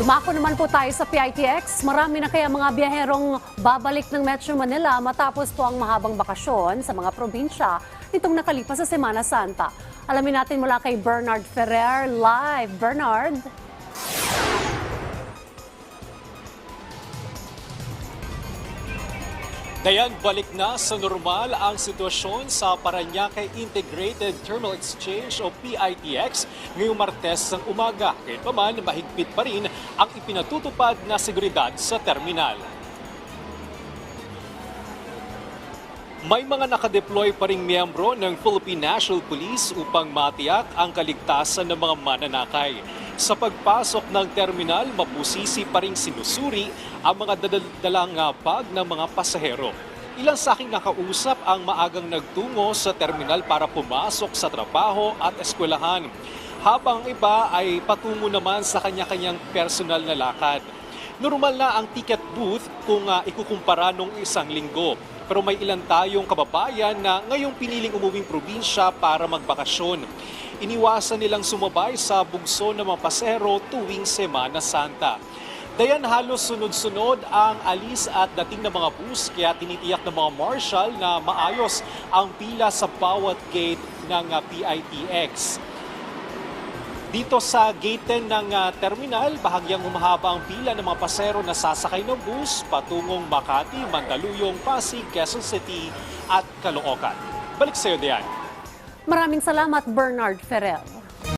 Dumako naman po tayo sa PITX. Marami na kaya mga biyaherong babalik ng Metro Manila matapos po ang mahabang bakasyon sa mga probinsya nitong nakalipas sa Semana Santa. Alamin natin mula kay Bernard Ferrer live. Bernard? Dayan, balik na sa normal ang sitwasyon sa Paranaque Integrated Terminal Exchange o PITX ngayong Martes ng umaga. Kaya naman, mahigpit pa rin ang ipinatutupad na seguridad sa terminal. May mga nakadeploy pa ring miyembro ng Philippine National Police upang matiyak ang kaligtasan ng mga mananakay. Sa pagpasok ng terminal, mapusisi pa ring sinusuri ang mga dadadalang ah, bag ng mga pasahero. Ilang sa aking nakausap ang maagang nagtungo sa terminal para pumasok sa trabaho at eskwelahan. Habang ang iba ay patungo naman sa kanya-kanyang personal na lakad. Normal na ang ticket booth kung uh, ikukumpara nung isang linggo. Pero may ilan tayong kababayan na ngayong piniling umuwing probinsya para magbakasyon. Iniwasan nilang sumabay sa bugso ng mga pasero tuwing Semana Santa. Dayan halos sunod-sunod ang alis at dating ng mga bus kaya tinitiyak ng mga marshal na maayos ang pila sa bawat gate ng uh, PITX. Dito sa gate 10 ng ah, terminal, bahagyang humahaba ang pila ng mga pasero na sasakay ng bus patungong Makati, Mandaluyong, Pasig, Quezon City at Caloocan. Balik sa iyo, Diane. Maraming salamat, Bernard Ferrer.